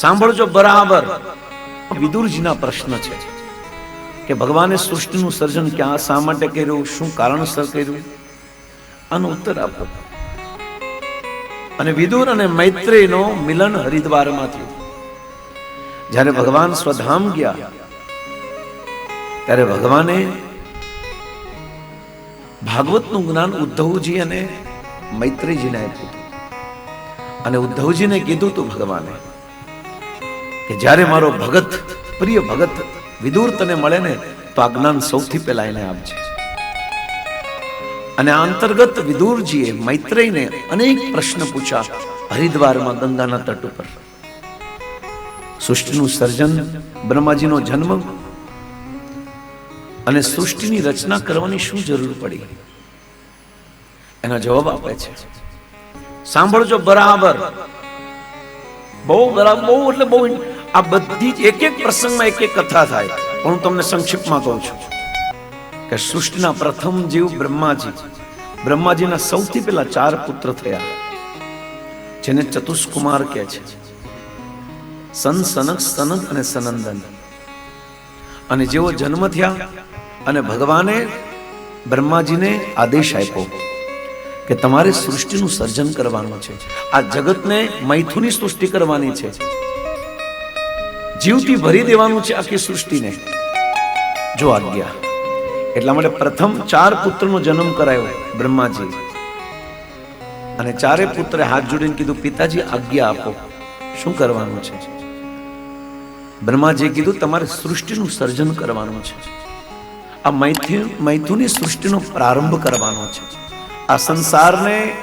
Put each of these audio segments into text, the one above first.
સાંભળજો બરાબર. વિદુરજીના પ્રશ્ન છે કે ભગવાને સૃષ્ટિનું સર્જન ક્યાં, શા માટે કર્યું, શું કારણસર કર્યું? આનો ઉત્તર આપો. અને વિદુર અને મૈત્રીનો મિલન હરિદ્વારમાં થયું. જ્યારે ભગવાન સ્વધામ ગયા, ત્યારે ભગવાને ભાગવતનું જ્ઞાન ઉદ્ધવજી અને મૈત્રીજીને આપ્યું. અને ઉદ્ધવજીને કીધું તું ભગવાને કે જ્યારે મારો ભગત, પ્રિય ભગત વિદુર તને મળે ને, તો આ જ્ઞાન સૌથી પહેલા એને આપજે. અને આ અંતર્ગત વિદુરજીએ મૈત્રેયને અનેક પ્રશ્ન પૂછ્યા હરિદ્વારમાં ગંગાના તટ ઉપર. સૃષ્ટિનું સર્જન, બ્રહ્માજીનો જન્મ અને સૃષ્ટિની રચના કરવાની શું જરૂર પડી? એનો જવાબ આપે છે. સાંભળજો બરાબર. બહુ બરાબર, બહુ એટલે બહુ આ બધી જ એક એક પ્રસંગમાં એક એક કથા થાય. પણ હું તમને સંક્ષિપ્તમાં કહું છું કે સૃષ્ટિના પ્રથમ જીવ બ્રહ્માજી. બ્રહ્માજીના સૌથી પહેલા ચાર પુત્ર થયા. જેને ચતુષ્કુમાર કહે છે. સન, સનક સનક અને સનંદન. અને જેઓ જન્મ થયા અને ભગવાને બ્રહ્માજીને આદેશ આપ્યો કે તમારે સૃષ્ટિનું સર્જન કરવાનું છે. આ જગતને મૈથુની સૃષ્ટિ કરવાની છે. જીવથી ભરી દેવાનું છે આખી સૃષ્ટિને. જો આજ્ઞા. એટલા માટે પ્રથમ ચાર પુત્રનો જન્મ કરાયો બ્રહ્માજી અને ચારે પુત્રે હાથ જોડીને કીધું, પિતાજી, આજ્ઞા આપો. શું કરવાનું છે? બ્રહ્માજીએ કીધું, તમારે સૃષ્ટિનું સર્જન કરવાનું છે. આ મૈથુ, મૈથુની સૃષ્ટિનો પ્રારંભ કરવાનો છે. આ સંસારને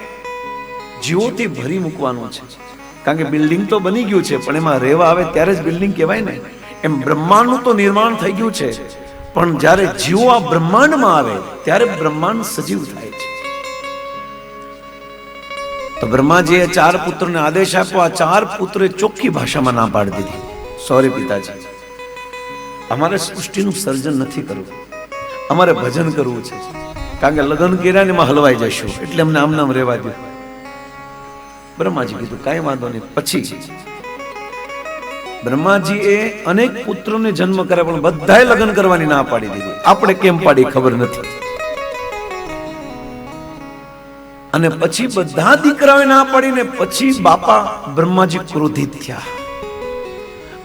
જીવોથી ભરી મૂકવાનો છે. કારણ કે બિલ્ડિંગ તો બની ગયું છે, પણ એમાં રહેવા આવે ત્યારે જ બિલ્ડિંગ કહેવાય ને. એમ બ્રહ્માંડનું તો નિર્માણ થઈ ગયું છે, પણ જ્યારે જીવો આ બ્રહ્માંડમાં આવે, ત્યારે બ્રહ્માંડ સજીવ થાય છે. તો બ્રહ્માજીએ ચાર પુત્રને આદેશ આપ્યો, આ ચાર પુત્રે ચોખ્ખી ભાષામાં ના પાડી દીધી. સોરી પિતાજી. અમારે સૃષ્ટિનું સર્જન નથી કરવું. અમારે ભજન કરવું છે. કારણ કે લગ્ન કર્યા ને એમાં હલવાઈ જશું. એટલે અમને આમ નામ રહેવા દો બ્રહ્માજી કીધું, કાંઈ વાંધો નહીં, પછી. બ્રહ્માજીએ અનેક પુત્રોને જન્મ કર્યા, પણ બધાએ લગ્ન કરવાની ના પાડી દીધી. આપણે કેમ પાડી ખબર નથી. અને પછી બધા દીકરાઓએ ના પાડીને પછી બાપા બ્રહ્માજી ક્રોધિત થયા.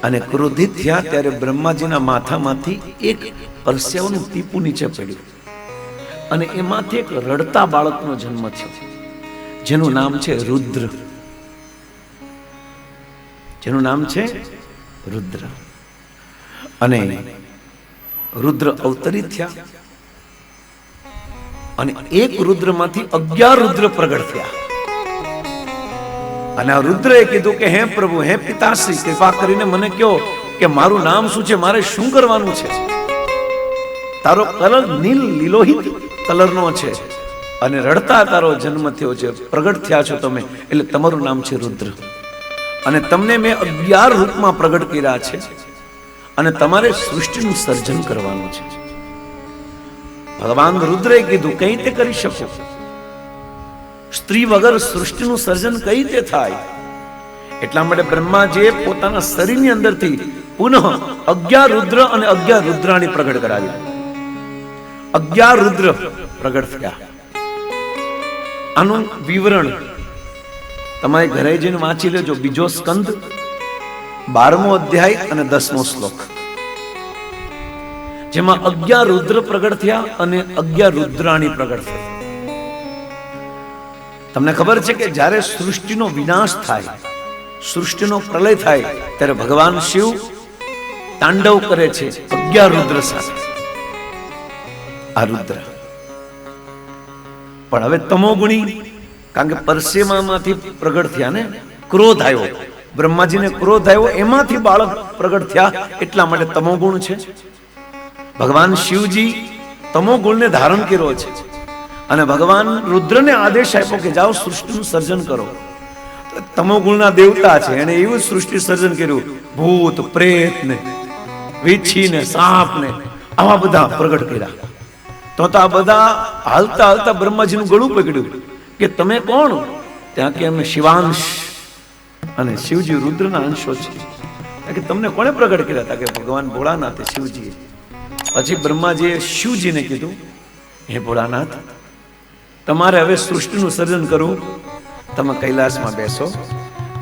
અને ક્રોધિત થયા ત્યારે બ્રહ્માજીના માથામાંથી એક પરસેવાનું ટીપું નીચે પડ્યું. અને એમાંથી એક રડતા બાળકનો જન્મ થયો. જેનું નામ છે રુદ્ર. જેનું નામ છે રુદ્ર. અને રુદ્ર અવતરિત થયા. અને એક રુદ્રમાંથી અગિયાર રુદ્ર પ્રગટ થયા. અને આ રુદ્રએ કીધું કે, હે પ્રભુ, હે પિતાશ્રી, કૃપા કરીને મને કહો કે મારું નામ શું છે? મારે શું કરવાનું છે. તારો કલર નીલ લીલોહિત કલરનો છે. અને રડતા તારો જન્મ થયો છે. પ્રગટ થયા છો તમે. એટલે તમારું નામ છે રુદ્ર. અને તમને મેં અગિયાર રૂપમાં પ્રગટ કર્યા છે. અને તમારે સૃષ્ટિનું સર્જન કરવાનું છે. ભગવાન રુદ્રે કીધું, કઈ રીતે કરી શકો. સ્ત્રી વગર સૃષ્ટિનું સર્જન કઈ રીતે થાય? એટલા માટે બ્રહ્માજીએ પોતાના શરીરની અંદરથી પુનઃ અગિયાર રુદ્ર અને અગિયાર રુદ્રાણી પ્રગટ કરાવી અગિયાર રુદ્ર પ્રગટ થયા. આનું વિવરણ તમારે ઘરે જઈને વાંચી લેજો. બીજો સ્કંદ બારમો અધ્યાય અને દસમો શ્લોક. જેમાં અગિયાર રુદ્ર પ્રગટ થયા અને અગિયાર રુદ્રાણી પ્રગટ થઈ તમને ખબર છે કે જ્યારે સૃષ્ટિનો વિનાશ થાય, સૃષ્ટિનો પ્રલય થાય, ત્યારે ભગવાન શિવ તાંડવ કરે છે અગિયાર રુદ્ર સાથે. આ રુદ્ર પણ હવે તમોગુણી કારણ કે પરસેમામાંથી પ્રગટ થયા ને, ક્રોધ આવ્યો. બ્રહ્માજીને ક્રોધ આવ્યો, એમાંથી બાળક પ્રગટ થયા. એટલા માટે તમોગુણ છે. ભગવાન શિવજી તમોગુણને ધારણ કર્યો છે. અને ભગવાન રુદ્રને આદેશ આપ્યો કે જાઓ સૃષ્ટિનું સર્જન કરો. તમો તમોગુણના દેવતા છે. એને એવું સૃષ્ટિ સર્જન કર્યું. ભૂત પ્રેત ને વીછી ને સાપ ને આવા બધા પ્રગટ કર્યા. તો તો આ બધા હાલતા હાલતા બ્રહ્માજીનું ગળું પકડ્યું કે તમે કોણ? ત્યાં કે અમે શિવાંશ અને શિવજી રુદ્રના અંશો છે. કે તમને કોણે પ્રગટ કર્યા હતા કે ભગવાન ભોળાનાથે શિવજીએ? પછી બ્રહ્માજીએ શિવજીને કીધું, હે ભોળાનાથ, તમારે હવે સૃષ્ટિનું સર્જન કરવું. તમે કૈલાસમાં બેસો.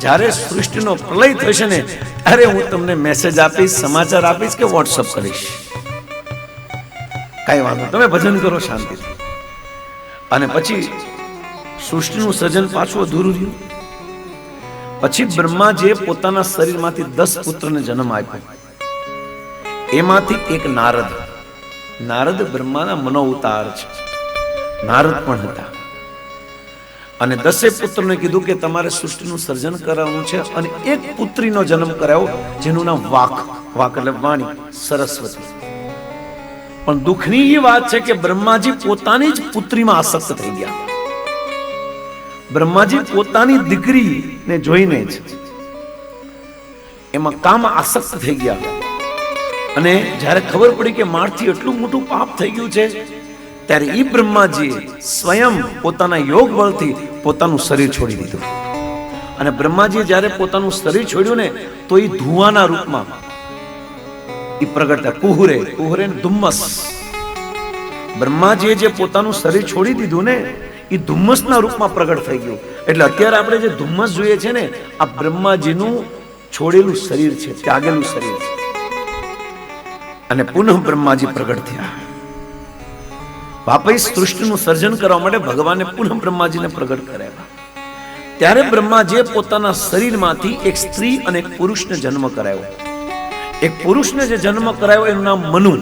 જ્યારે સૃષ્ટિનો પ્રલય થશે ને, ત્યારે હું તમને મેસેજ આપીશ, સમાચાર આપીશ કે વોટ્સઅપ કરીશ. કઈ વાંધો તમે ભજન કરો શાંતિથી. અને પછી સૃષ્ટિનું સર્જન પાછું અધૂરું રહ્યું પછી બ્રહ્માજીએ પોતાના શરીરમાંથી દસ પુત્રને જન્મ આપ્યો. એમાંથી એક નારદ. નારદ બ્રહ્માના મનો છે. નારદ પણ હતા. અને દસે પુત્રને કીધું કે તમારે સૃષ્ટિનું સર્જન કરાવવાનું છે અને એક પુત્રીનો જન્મ કરાવ્યો જેનું નામ વાક. વાક એટલે વાણી. સરસ્વતી. પણ દુઃખની એ વાત છે કે બ્રહ્માજી પોતાની જ પુત્રીમાં આસક્ત થઈ ગયા. બ્રહ્માજી પોતાની દીકરીને જોઈને જ એમાં કામ આસક્ત થઈ ગયા. અને જ્યારે ખબર પડી કે મારથી એટલું મોટું પાપ થઈ ગયું છે, ત્યારે એ બ્રહ્માજીએ સ્વયં પોતાના યોગ બળથી પોતાનું શરીર છોડી દીધું. અને બ્રહ્માજીએ જ્યારે પોતાનું શરીર છોડ્યું ને, તો એ ધુવાના રૂપમાં પ્રગટ કુહરે કુહરે ધુમ્મસ બ્રહ્માજીએ જે પોતાનું શરીર છોડી દીધું ને એ ધુમ્મસના રૂપમાં પ્રગટ થઈ ગયું એટલે અત્યારે આપણે જે ધુમ્મસ જોઈએ છે ને આ બ્રહ્માજીનું છોડેલું શરીર છે ત્યાગેલું શરીર છે અને પુનઃ બ્રહ્માજી પ્રગટ થયા વાપસ સૃષ્ટિનું સર્જન કરવા માટે ભગવાને પુનઃ બ્રહ્માજીને પ્રગટ કર્યા ત્યારે બ્રહ્માજીએ પોતાના શરીરમાંથી એક સ્ત્રી અને એક પુરુષને જન્મ કરાયો એક પુરુષને જે જન્મ કરાયો એનું નામ મનુ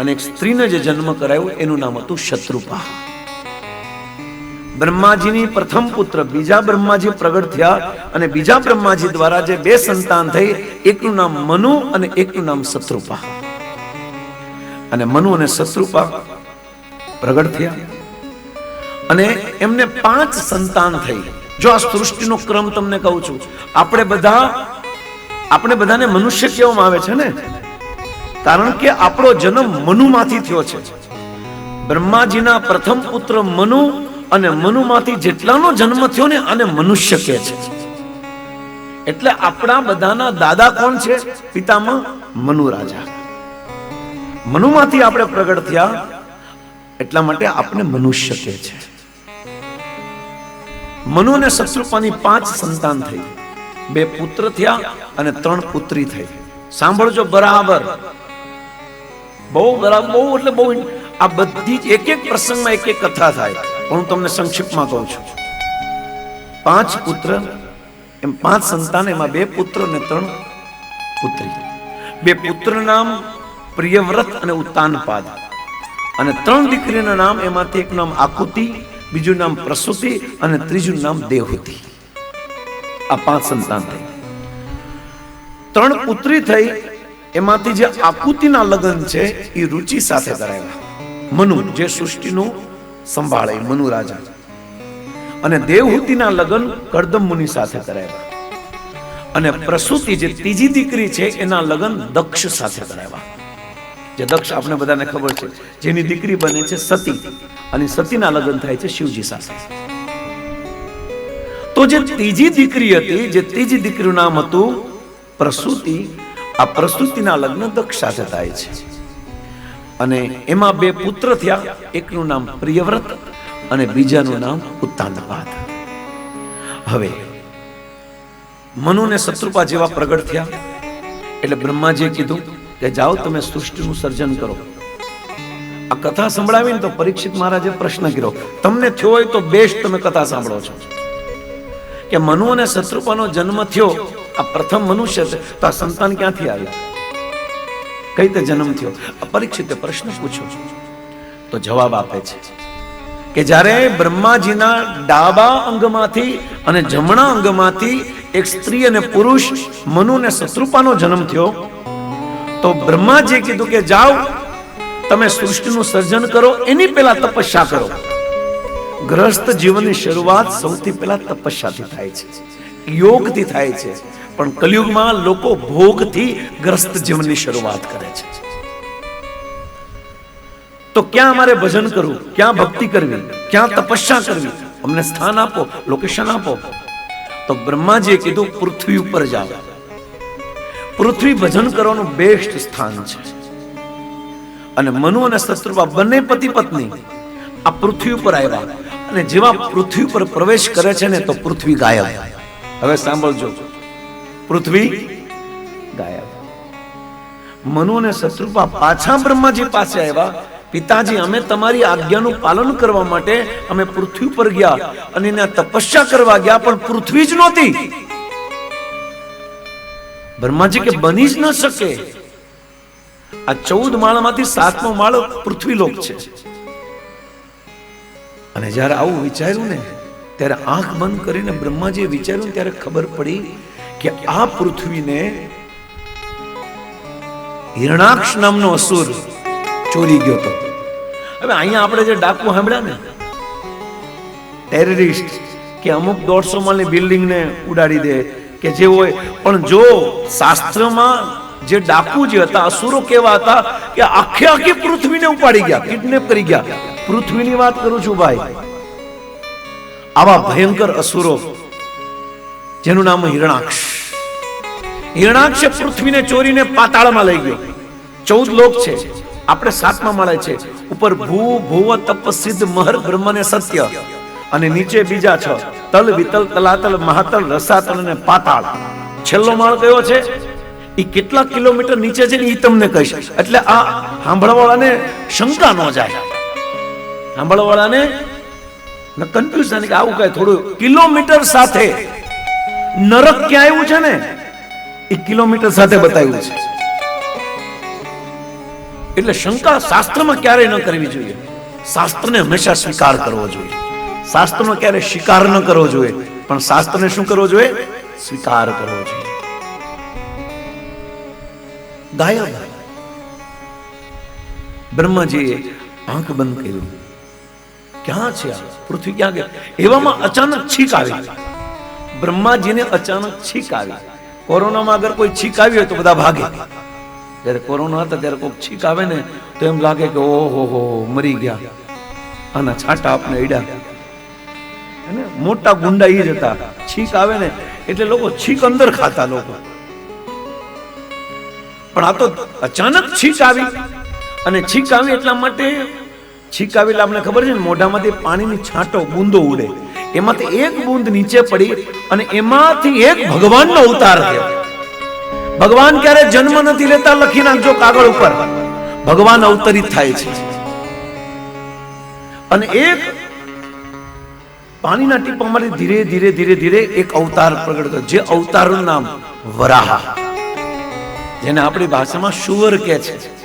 અને એક સ્ત્રીને જે જન્મ કરાયો એનું નામ હતું શત્રુપા. બ્રહ્માજીની પ્રથમ પુત્ર, બીજા બ્રહ્માજી પ્રગટ થયા અને બીજા બ્રહ્માજી દ્વારા જે બે સંતાન થઈ, એકનું નામ મનુ અને એકનું નામ શત્રુપા. અને મનુ અને શત્રુપા પ્રગટ થયા. અને એમને પાંચ સંતાન થઈ. જો આ સૃષ્ટિનો ક્રમ તમને કહું છું, આપણે બધા આપણે બધાને મનુષ્ય કહેવામાં આવે છે ને? કારણ કે આપણો જન્મ મનુમાંથી થયો છે. બ્રહ્માજીના પ્રથમ પુત્ર મનુ અને મનુમાંથી જેટલાનો જન્મ થયો ને, આને મનુષ્ય કહે છે. એટલે આપણા બધાના દાદા કોણ છે? પિતામાં મનુ રાજા. મનુમાંથી આપણે પ્રગટ થયા, એટલા માટે આપણે મનુષ્ય કહે છે. મનુ અને શત્રુપાની પાંચ સંતાન થઈ. બે પુત્ર થયા અને ત્રણ પુત્રી થઈ. સાંભળજો બરાબર. બહુ બરાબર, બહુ એટલે બહુ આ બધી જ એક એક પ્રસંગમાં એક એક કથા થાય. પણ હું તમને સંક્ષિપ્તમાં કહું છું. પાંચ પુત્ર, એમ પાંચ સંતાન, એમાં બે પુત્ર અને ત્રણ પુત્રી. બે પુત્ર નામ પ્રિયવ્રત અને ઉત્તાનપાદ. અને ત્રણ દીકરીના નામ, એમાંથી એક નામ આકુતિ, બીજું નામ પ્રસુતિ અને ત્રીજું નામ દેવહૂતિ આ પાંચ સંતાન થઈ. ત્રણ પુત્રી થઈ, એમાંથી જે આકૃતિના લગ્ન છે, એ રુચિ સાથે કરાવ્યા. મનુ જે સૃષ્ટિનું સંભાળે, મનુ રાજા. અને દેવહૂતિના લગ્ન કરદમ મુનિ સાથે કરાવ્યા. અને પ્રસૂતિ જે ત્રીજી દીકરી છે, એના લગ્ન દક્ષ સાથે કરાવ્યા. જે દક્ષ આપણે બધાને ખબર છે, જેની દીકરી બને છે સતી. અને સતીના લગ્ન થાય છે શિવજી સાથે. તો જે ત્રીજી દીકરી હતી, જે ત્રીજી દીકરીનું નામ હતું પ્રસૂતિ, આ પ્રસૂતિના લગ્ન દક્ષ થાય છે. અને એમાં બે પુત્ર થયા, એકનું નામ પ્રિયવ્રત અને બીજાનું નામ ઉત્તાનપાદ. હવે મનુ ને શત્રુપા જેવા પ્રગટ થયા, એટલે બ્રહ્માજીએ કીધું કે જાઓ તમે સૃષ્ટિનું સર્જન કરો. આ કથા સંભળાવીને તો પરીક્ષિત મહારાજે પ્રશ્ન કર્યો, તમને થયો હોય તો બેસ્ટ તમે કથા સાંભળો છો. કે મનુ અને શત્રુપાનો જન્મ થયો. આ પ્રથમ મનુષ્ય છે. તો આ સંતાન ક્યાંથી આવ્યું? કઈ રીતે જન્મ થયો? આ પરીક્ષિતે પ્રશ્ન પૂછ્યો. તો જવાબ આપે છે કે જ્યારે બ્રહ્માજીના ડાબા અંગમાંથી અને જમણા અંગમાંથી એક સ્ત્રી અને પુરુષ મનુ અને શત્રુપાનો જન્મ થયો, તો બ્રહ્માજીએ કીધું કે જાઓ, તમે સૃષ્ટિનું સર્જન કરો, એની પહેલા તપસ્યા કરો. ગ્રસ્ત જીવનની શરૂઆત સૌથી પહેલા તપસ્યાથી થાય છે. યોગથી થાય છે. પણ કલયુગમાં લોકો ભોગથી ગ્રસ્ત જીવનની શરૂઆત કરે છે. તો ક્યાં અમારે ભજન કરવું? ક્યાં ભક્તિ કરવી? ક્યાં તપસ્યા કરવી? અમને સ્થાન આપો લોકેશન આપો. તો બ્રહ્માજીએ કીધું, પૃથ્વી ઉપર જાઓ. પૃથ્વી ભજન કરવાનું બેસ્ટ સ્થાન છે. અને મનુ અને શત્રુપા બંને પતિ પત્ની આ પૃથ્વી ઉપર આવ્યા. અને જેવા પૃથ્વી પર પ્રવેશ કરે છે ને તો પૃથ્વી ગાયબ. હવે સાંભળજો. પૃથ્વી ગાયબ. મનુ અને શત્રુપા પાછા બ્રહ્માજી પાસે આવ્યા. પિતાજી, અમે તમારી આજ્ઞાનું પાલન કરવા માટે અમે પૃથ્વી પર ગયા અને એના તપસ્યા કરવા ગયા, પણ પૃથ્વી જ નહોતી. બ્રહ્માજી કે, બની જ ન શકે. આ ચૌદ માળમાંથી સાતમો માળ પૃથ્વીલોક છે. અને જ્યારે આવું વિચાર્યું ને, ત્યારે આંખ બંધ કરીને બ્રહ્માજીએ વિચાર્યું ત્યારે ખબર પડી કે આ પૃથ્વીને હિરણાક્ષ નામનો અસુર ચોરી ગયો હતો. હવે અહીંયા આપણે જે ડાકુ સાંભળ્યા ને ટેરરિસ્ટ કે અમુક દોઢસો માલની બિલ્ડિંગને ઉડાડી દે કે જે હોય, પણ જો શાસ્ત્રમાં જે ડાકુ જે હતા, અસુરો કેવા હતા કે આખે આખી પૃથ્વીને ઉપાડી ગયા કિડનેપ કરી ગયા. પૃથ્વીની વાત કરું છું ભાઈ. આવા ભયંકર અસુરો, જેનું નામ હિરણાક્ષ. હિરણાક્ષ પૃથ્વીને ચોરીને પાતાળમાં લઈ ગયો. ચૌદ લોક છે, આપણે સાતમા મળે છે. ઉપર ભૂ, ભૂવ, તપ મહર, બ્રહ્મ સત્ય. અને નીચે બીજા છ, તલ, વિતલ, તલાતલ, મહાતલ, રસાતલ અને પાતાળ. છેલ્લો માળ કયો છે? એ કેટલા કિલોમીટર નીચે છે ને એ તમને કહીશ. એટલે આ સાંભળવાળાને શંકા ન જાય. સાંભળવાળાને કન્ફ્યુઝ કે આવું કઈ થોડું કિલોમીટર સાથે નરક ક્યાં આવ્યું છે ને? એ કિલોમીટર સાથે બતાવ્યું છે. એટલે શંકા શાસ્ત્રમાં ક્યારેય ન કરવી જોઈએ. શાસ્ત્રને હંમેશા સ્વીકાર કરવો જોઈએ. શાસ્ત્રનો ક્યારે શિકાર ન કરવો જોઈએ. પણ શાસ્ત્રને શું કરવો જોઈએ? સ્વીકાર કરવો જોઈએ. ગાયબ. બ્રહ્માજીએ આંખ બંધ કર્યું ક્યાં છે આ? પૃથ્વી ક્યાં ગઈ? એવામાં અચાનક છીક આવી. બ્રહ્માજીને અચાનક છીક આવી. કોરોનામાં અગર કોઈ છીક આવી હોય તો બધા ભાગે. જ્યારે કોરોના હતા ત્યારે કોઈ છીક આવે ને તો એમ લાગે કે ઓહો હો, મરી ગયા. આના છાંટા આપને અડ્યા. અને મોટા ગુંડા એ જ હતા. છીક આવે ને એટલે લોકો છીક અંદર ખાતા લોકો. પણ આ તો અચાનક છીક આવી. અને છીક આવી એટલા માટે છીક અમને ખબર છે મોઢામાંથી પાણીની છાંટો, બૂંદો ઉડે. એમાંથી એક બૂંદ નીચે પડી અને એમાંથી એક ભગવાનનો અવતાર થયો. ભગવાન ક્યારે જન્મ નથી લેતા લખી નાખજો કાગળ ઉપર. ભગવાન અવતરિત થાય છે. અને એક પાણીના ટીપામાંથી ધીરે ધીરે ધીરે ધીરે એક અવતાર પ્રગટ થયો, જે અવતારનું નામ વરાહ. જેને આપણી ભાષામાં શુવર કહે છે.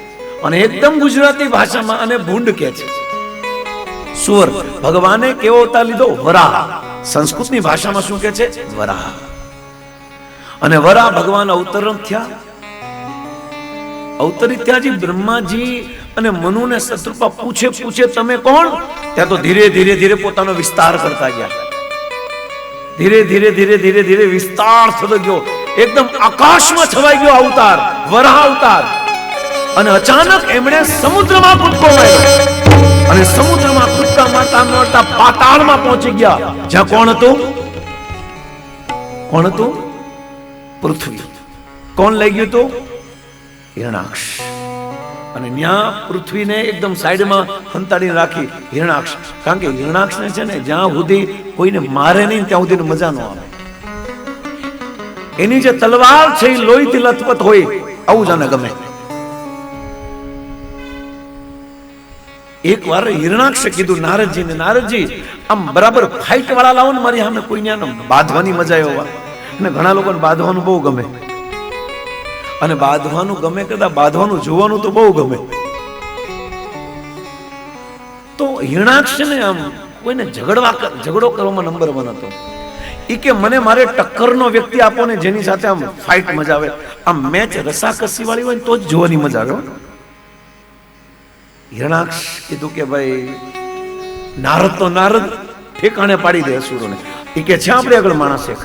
અને એકદમ ગુજરાતી ભાષામાં અને ભૂંડ કે છે. સુવર ભગવાને કેવો અવતાર લીધો? વરાહ. સંસ્કૃતની ભાષામાં શું કે છે? વરાહ. અને વરાહ ભગવાન અવતરણ થયા. અવતરિત થયાજી બ્રહ્માજી અને મનુ ને શત્રુપા પૂછે પૂછે, તમે કોણ? ત્યાં તો ધીરે ધીરે ધીરે પોતાનો વિસ્તાર કરતા ગયા. ધીરે ધીરે ધીરે ધીરે ધીરે વિસ્તાર થતો ગયો. એકદમ આકાશમાં છવાઈ ગયો અવતાર, વરાહ અવતાર. અને અચાનક એમણે સમુદ્રમાં કૂદકો માર્યો. અને સમુદ્રમાં કૂદકા મારતા મારતા પાતાળમાં પહોંચી ગયા. જ્યાં કોણ હતું? કોણ હતું? પૃથ્વી. કોણ લઈ ગયું હતું? હિરણાક્ષ. અને ત્યાં પૃથ્વીને એકદમ સાઈડમાં હંતાડીને રાખી હિરણાક્ષ. કારણ કે હિરણાક્ષને છે ને જ્યાં સુધી કોઈને મારે નહીં, ત્યાં સુધી મજા ન આવે. એની જે તલવાર છે એ લોહીથી લથપથ હોય, આવું જ ગમે. એક વાર હિરણાક્ષે કીધું નારદજી ને નારદજી, આમ બરાબર ફાઇટ વાળા લાવો ને મારી સામે કોઈને આમ બાંધવાની મજા આવ્યો અને ઘણા લોકોને બાંધવાનું બહુ ગમે. અને બાંધવાનું ગમે કદા બાંધવાનું જોવાનું તો બહુ ગમે. તો હિરણાક્ષ ને આમ કોઈને ઝઘડવા ઝઘડો કરવામાં નંબર વન હતો. ઈ કે, મને મારે ટક્કરનો વ્યક્તિ આપો ને જેની સાથે આમ ફાઇટ મજા આવે. આમ મેચ રસાકસી વાળી હોય તો જ જોવાની મજા આવે. હિરણાક્ષ કીધું કે ભાઈ, નારદ તો નારદ, ઠેકાણે પાડી દે અસુરોને. એ કે છે આપણે આગળ માણસ? એક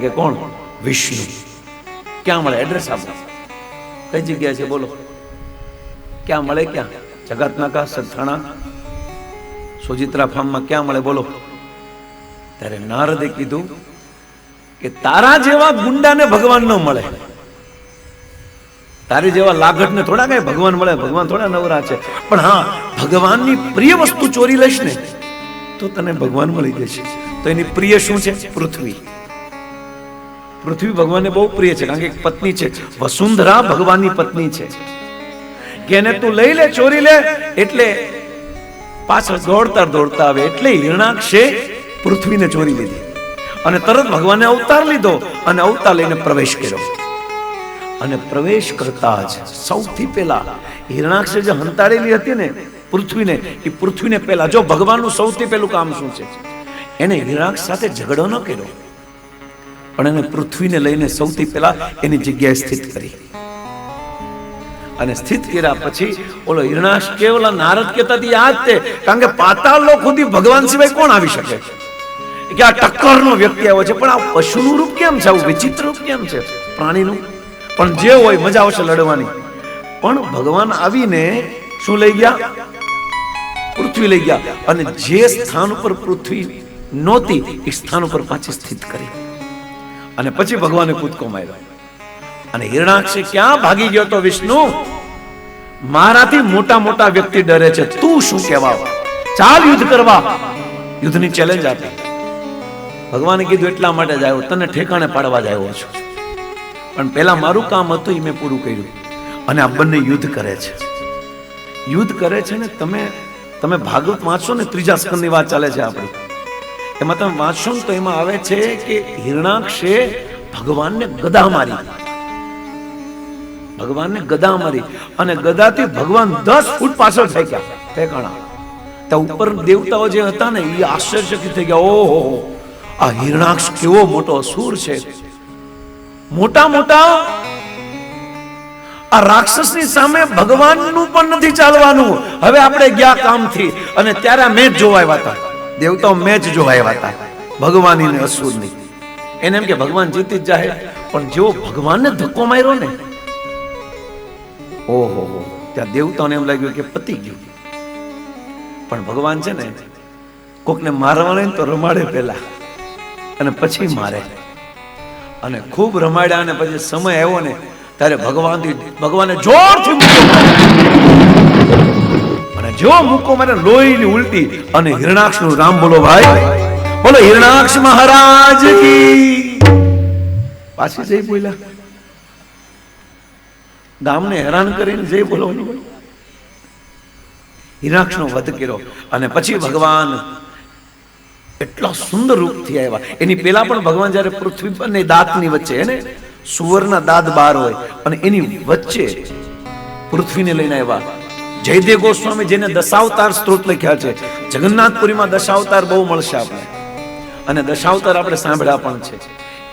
કે કોણ? વિષ્ણુ. ક્યાં મળે? એડ્રેસ આપો. કઈ જગ્યા છે? બોલો. ક્યાં મળે ક્યાં? જગતનાકા સથાણા સોજિત્રા ફાર્મમાં ક્યાં મળે? બોલો. ત્યારે નારદે કીધું કે તારા જેવા ગુંડાને ભગવાન ન મળે. તારી જેવા લાગટને થોડા કઈ ભગવાન મળે, ભગવાન થોડા નવરા છે. પણ હા, ભગવાનની પ્રિય વસ્તુ ચોરી લઈશ ને, તો તને ભગવાન મળી જશે. તો એની પ્રિય શું છે? પૃથ્વી. પૃથ્વી ભગવાનને બહુ પ્રિય છે, કારણ કે એક પત્ની છે. વસુંધરા ભગવાનની પત્ની છે. કે એને તું લઈ લે, ચોરી લે, એટલે પાછળ દોડતા દોડતા આવે, એટલે હિરણાક્ષે પૃથ્વીને ચોરી લીધી. અને તરત ભગવાને અવતાર લીધો, અને અવતાર લઈને પ્રવેશ કર્યો. અને પ્રવેશ કરતા જ સૌથી પહેલા હિરણાક્ષે જે હંતાડેલી હતી ને પૃથ્વીને, એ પૃથ્વીને પહેલા, જો ભગવાનનું સૌથી પહેલું કામ શું છે? એને હિરણાક્ષ સાથે ઝઘડો ન કર્યો, પણ એને પૃથ્વીને લઈને સૌથી પહેલા એની જગ્યાએ સ્થિત કરી. અને સ્થિત કર્યા પછી ઓલો હિરણાક્ષ કે ઓલા નારદ કહેતા યાદ તે કારણ કે પાતાળ લોક સુધી ભગવાન સિવાય કોણ આવી શકે? કે આ ટક્કરનો વ્યક્તિ આવ્યો છે, પણ આ પશુનું રૂપ કેમ છે? આવું વિચિત્ર રૂપ કેમ છે? પ્રાણીનું? પણ જે હોય મજા આવશે લડવાની. પણ ભગવાન આવીને શું લઈ ગયા? પૃથ્વી લઈ ગયા. અને જે સ્થાન ઉપર પૃથ્વી નહોતી, એ સ્થાન ઉપર પાછી સ્થિત કરી. અને પછી ભગવાને કૂદકો માર્યો. અને હિરણાક્ષે ક્યાં ભાગી ગયો તો વિષ્ણુ? મારાથી મોટા મોટા વ્યક્તિ ડરે છે. તું શું કહેવા ચાલ યુદ્ધ કરવા. યુદ્ધની ચેલેન્જ આપી. ભગવાને કીધું, એટલા માટે જ આવ્યો. તને ઠેકાણે પાડવા જ આવ્યો છું. પણ પહેલાં મારું કામ હતું એ મેં પૂરું કર્યું. અને આ બંને યુદ્ધ કરે છે. યુદ્ધ કરે છે ને તમે તમે ભાગવત વાંચશો ને ત્રીજા સ્કંદની વાત ચાલે છે આપણી. એમાં તમે વાંચશો ને તો એમાં આવે છે કે હિરણાક્ષે ભગવાનને ગદા મારી. ભગવાનને ગદા મારી. અને ગદાથી ભગવાન દસ ફૂટ પાછળ ફેંક્યા ઠેકાણા. ત્યાં ઉપર દેવતાઓ જે હતા ને, એ આશ્ચર્યચકિત થઈ ગયા. ઓહો, આ હિરણાક્ષ કેવો મોટો અસુર છે. મોટા મોટા આ રાક્ષસની સામે ભગવાનનું પણ નથી ચાલવાનું. હવે આપણે ગયા કામથી અને ત્યારે મેચ જોવા આવ્યા હતા. દેવતાઓ મેચ જોવા આવ્યા હતા. ભગવાનની ને અસુરની. એને એમ કે, ભગવાન જીતી જ જાય પણ જેવો ભગવાનને ધક્કો માર્યો ને, ઓહો હો ત્યાં દેવતાઓને એમ લાગ્યું કે પતી ગયું. પણ ભગવાન છે ને, કોકને મારવા તો રમાડે પેલા અને પછી મારે. અને ખૂબ રમાડ્યા અને પછી સમય આવ્યો ને ત્યારે ભગવાનથી ભગવાને જોરથી અને જો મૂકો મને લોહીની ઉલટી અને હિરણાક્ષનું રામ બોલો ભાઈ. બોલો, હિરણાક્ષ મહારાજ કી. પાછી જઈ બોલ્યા. ગામને હેરાન કરીને જઈ બોલવાનું. હિરણાક્ષ નો વધ કર્યો અને પછી ભગવાન એટલા સુંદર રૂપથી આવ્યા એની પેલા પણ ભગવાન જ્યારે પૃથ્વી પર ને દાંતની વચ્ચે, એને સુવર્ણ દાંત બાર હોય અને એની વચ્ચે પૃથ્વીને લઈને આવ્યા. જયદેવ ગોસ્વામી જેને દશાવતાર સ્ત્રોત લખ્યા છે, જગન્નાથપુરીમાં દશાવતાર બહુ મળશે આપણે. અને દશાવતાર આપણે સાંભળ્યા પણ છે.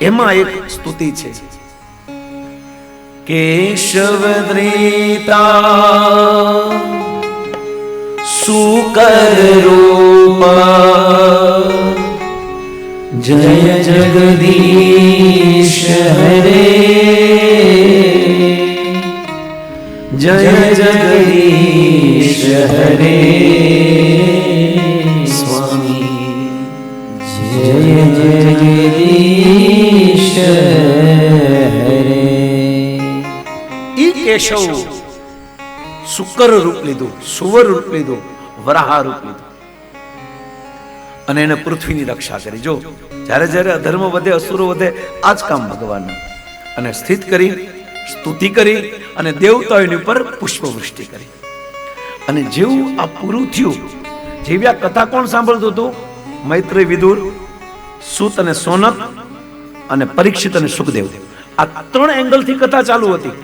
એમાં એક સ્તુતિ છે. કેશવ સુકર રૂપ જય જગદીશ હરે જય જગદીશ હરે સ્વામી જય જગદીશ હરે ઈ કેશવ શુકર રૂપ લીધું, સુવર રૂપ લીધું, વરાહ રૂપ લીધું. અને એને પૃથ્વીની રક્ષા કરી. જો જ્યારે જ્યારે અધર્મ વધે, અસુરો વધે આ જ કામ ભગવાનનું. અને સ્થિત કરી, સ્તુતિ કરી અને દેવતાઓની ઉપર પુષ્પવૃષ્ટિ કરી. અને જેવું આ પૂરું થયું, જેવી આ કથા કોણ સાંભળતું હતું? મૈત્રી વિદુર, સુત અને સોનક અને પરીક્ષિત અને સુખદેવ. આ ત્રણ એંગલથી કથા ચાલુ હતી.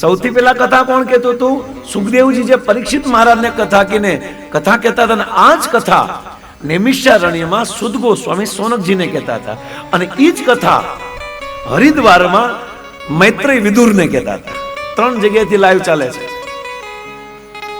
સૌથી પહેલા કથા કોણ કહેતું હતું? સુખદેવજી જે પરીક્ષિત મહારાજને કથા કીને કથા કહેતા હતા આ જ કથા નેમિષારણ્યમાં સુદ ગોસ્વામી સોનકજીને કહેતા હતા. અને એ જ કથા હરિદ્વારમાં મૈત્રી વિદુરને કહેતા હતા. ત્રણ જગ્યાએથી લાઈવ ચાલે છે.